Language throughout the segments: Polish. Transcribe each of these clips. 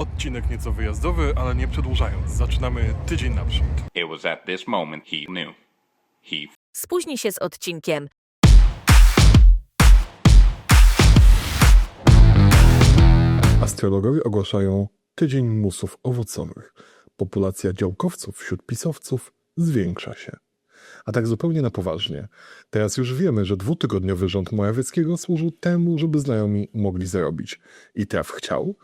Odcinek nieco wyjazdowy, ale nie przedłużając, zaczynamy tydzień naprzód. It was at this moment he knew. He Spóźni się z odcinkiem. Astrologowie ogłaszają tydzień musów owocowych. Populacja działkowców wśród pisowców zwiększa się. A tak zupełnie na poważnie. Teraz już wiemy, że dwutygodniowy rząd Morawieckiego służył temu, żeby znajomi mogli zarobić. I traf chciał,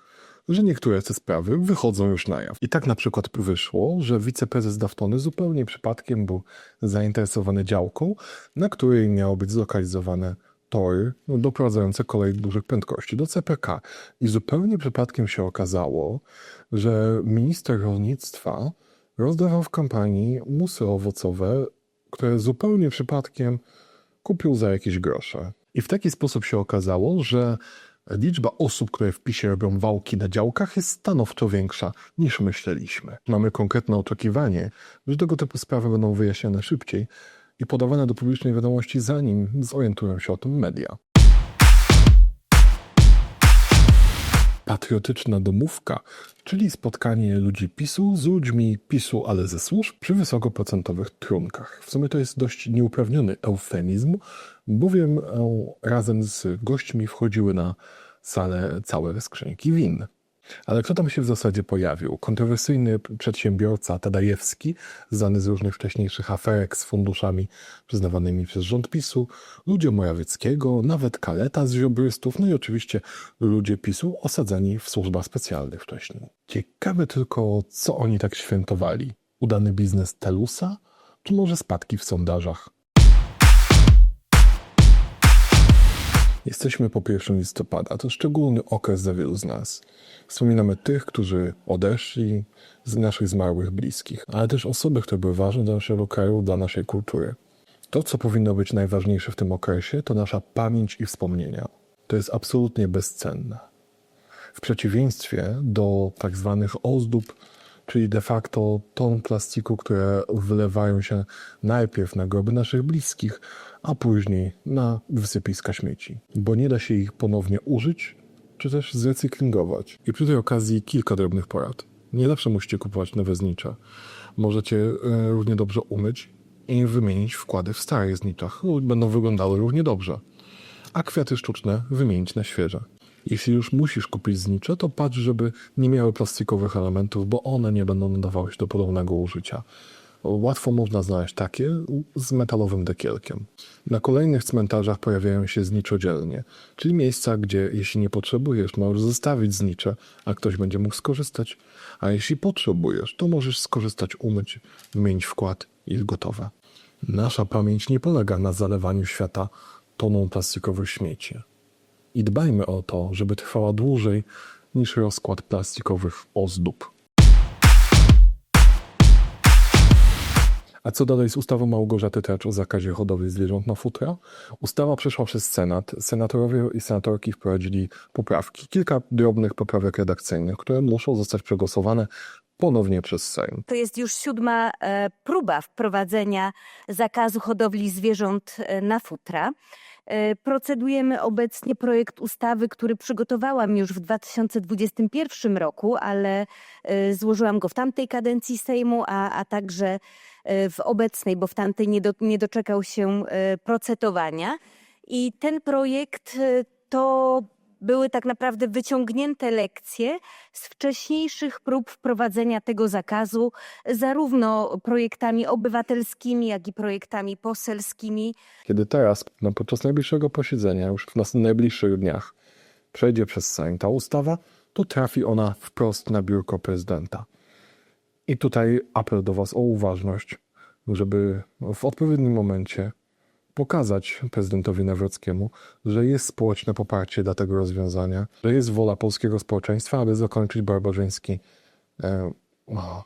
że niektóre te sprawy wychodzą już na jaw. I tak na przykład wyszło, że wiceprezes Daftony zupełnie przypadkiem był zainteresowany działką, na której miało być zlokalizowane tory no, doprowadzające kolej dużych prędkości do CPK. I zupełnie przypadkiem się okazało, że minister rolnictwa rozdawał w kampanii musy owocowe, które zupełnie przypadkiem kupił za jakieś grosze. I w taki sposób się okazało, że liczba osób, które w PiSie robią wałki na działkach jest stanowczo większa niż myśleliśmy. Mamy konkretne oczekiwanie, że tego typu sprawy będą wyjaśniane szybciej i podawane do publicznej wiadomości, zanim zorientują się o tym media. Patriotyczna domówka, czyli spotkanie ludzi PiSu z ludźmi PiSu, ale ze służb przy wysokoprocentowych trunkach. W sumie to jest dość nieuprawniony eufemizm, bowiem razem z gośćmi wchodziły na salę całe skrzynki win. Ale kto tam się w zasadzie pojawił? Kontrowersyjny przedsiębiorca Tadajewski, znany z różnych wcześniejszych aferek z funduszami przyznawanymi przez rząd PiSu, ludzie Morawieckiego, nawet kaleta z ziobrystów, no i oczywiście ludzie PiSu osadzeni w służbach specjalnych wcześniej. Ciekawe tylko, co oni tak świętowali. Udany biznes Telusa, czy może spadki w sondażach? Jesteśmy po 1 listopada. To szczególny okres dla wielu z nas. Wspominamy tych, którzy odeszli z naszych zmarłych bliskich, ale też osoby, które były ważne dla naszego kraju, dla naszej kultury. To, co powinno być najważniejsze w tym okresie, to nasza pamięć i wspomnienia. To jest absolutnie bezcenne. W przeciwieństwie do tak zwanych ozdób, czyli de facto ton plastiku, które wylewają się najpierw na groby naszych bliskich, a później na wysypiska śmieci, bo nie da się ich ponownie użyć czy też zrecyklingować. I przy tej okazji kilka drobnych porad. Nie zawsze musicie kupować nowe znicze. Możecie e, równie dobrze umyć i wymienić wkłady w starych zniczach. Będą wyglądały równie dobrze. A kwiaty sztuczne wymienić na świeże. Jeśli już musisz kupić znicze, to patrz, żeby nie miały plastikowych elementów, bo one nie będą nadawały się do ponownego użycia. Łatwo można znaleźć takie z metalowym dekielkiem. Na kolejnych cmentarzach pojawiają się zniczodzielnie, czyli miejsca, gdzie jeśli nie potrzebujesz, możesz zostawić znicze, a ktoś będzie mógł skorzystać, a jeśli potrzebujesz, to możesz skorzystać, umyć, wymienić wkład i gotowe. Nasza pamięć nie polega na zalewaniu świata toną plastikowych śmieci. I dbajmy o to, żeby trwała dłużej niż rozkład plastikowych ozdób. A co dalej z ustawą Małgorzaty Tracz o zakazie hodowli zwierząt na futra? Ustawa przeszła przez Senat. Senatorowie i senatorki wprowadzili poprawki. Kilka drobnych poprawek redakcyjnych, które muszą zostać przegłosowane ponownie przez Sejm. To jest już siódma e, próba wprowadzenia zakazu hodowli zwierząt e, na futra. E, Procedujemy obecnie projekt ustawy, który przygotowałam już w 2021 roku, ale złożyłam go w tamtej kadencji Sejmu, a, a także w obecnej, bo w tamtej nie, do, nie doczekał się procedowania. I ten projekt to były tak naprawdę wyciągnięte lekcje z wcześniejszych prób wprowadzenia tego zakazu, zarówno projektami obywatelskimi, jak i projektami poselskimi. Kiedy teraz, no, podczas najbliższego posiedzenia, już w najbliższych dniach, przejdzie przez Sejm ta ustawa, to trafi ona wprost na biurko prezydenta. I tutaj apel do Was o uważność, żeby w odpowiednim momencie pokazać prezydentowi Nawrockiemu, że jest społeczne poparcie dla tego rozwiązania, że jest wola polskiego społeczeństwa, aby zakończyć barbarzyński, e, o,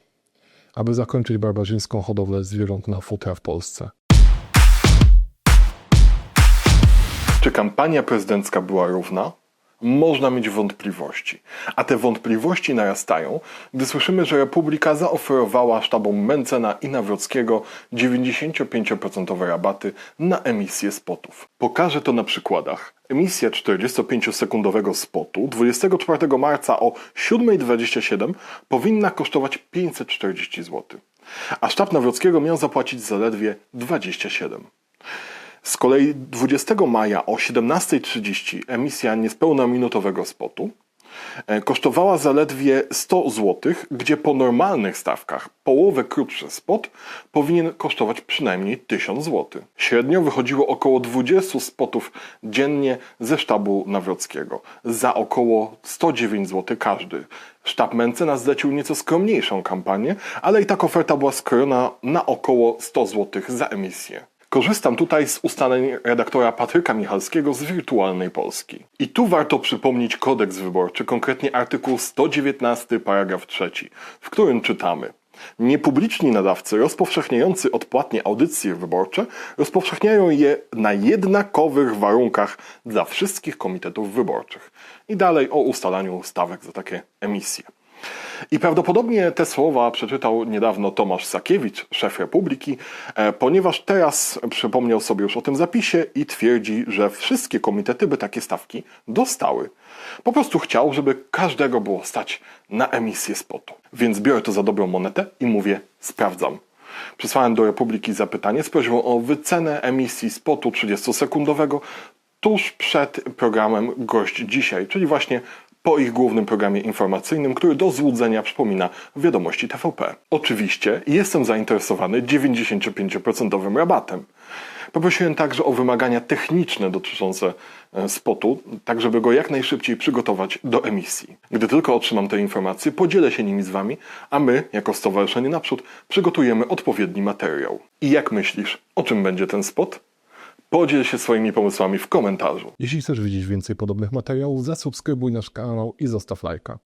aby zakończyć barbarzyńską hodowlę zwierząt na futra w Polsce. Czy kampania prezydencka była równa? Można mieć wątpliwości. A te wątpliwości narastają, gdy słyszymy, że Republika zaoferowała sztabom Mencena i Nawrockiego 95% rabaty na emisję spotów. Pokażę to na przykładach. Emisja 45-sekundowego spotu 24 marca o 7.27 powinna kosztować 540 zł, a sztab Nawrockiego miał zapłacić zaledwie 27. Z kolei 20 maja o 17.30 emisja niespełna minutowego spotu e, kosztowała zaledwie 100 zł, gdzie po normalnych stawkach połowę krótszy spot powinien kosztować przynajmniej 1000 zł. Średnio wychodziło około 20 spotów dziennie ze sztabu Nawrockiego, za około 109 zł każdy. Sztab Mencena zlecił nieco skromniejszą kampanię, ale i tak oferta była skrojona na około 100 zł za emisję. Korzystam tutaj z ustaleń redaktora Patryka Michalskiego z Wirtualnej Polski. I tu warto przypomnieć kodeks wyborczy, konkretnie artykuł 119 paragraf 3, w którym czytamy Niepubliczni nadawcy rozpowszechniający odpłatnie audycje wyborcze rozpowszechniają je na jednakowych warunkach dla wszystkich komitetów wyborczych. I dalej o ustalaniu stawek za takie emisje. I prawdopodobnie te słowa przeczytał niedawno Tomasz Sakiewicz, szef Republiki, e, ponieważ teraz przypomniał sobie już o tym zapisie i twierdzi, że wszystkie komitety by takie stawki dostały. Po prostu chciał, żeby każdego było stać na emisję spotu. Więc biorę to za dobrą monetę i mówię, sprawdzam. Przesłałem do Republiki zapytanie z prośbą o wycenę emisji spotu 30-sekundowego tuż przed programem Gość Dzisiaj, czyli właśnie po ich głównym programie informacyjnym, który do złudzenia przypomina wiadomości TVP. Oczywiście jestem zainteresowany 95% rabatem. Poprosiłem także o wymagania techniczne dotyczące e, spotu, tak żeby go jak najszybciej przygotować do emisji. Gdy tylko otrzymam te informacje, podzielę się nimi z Wami, a my, jako Stowarzyszenie Naprzód, przygotujemy odpowiedni materiał. I jak myślisz, o czym będzie ten spot? Podziel się swoimi pomysłami w komentarzu. Jeśli chcesz widzieć więcej podobnych materiałów, zasubskrybuj nasz kanał i zostaw lajka.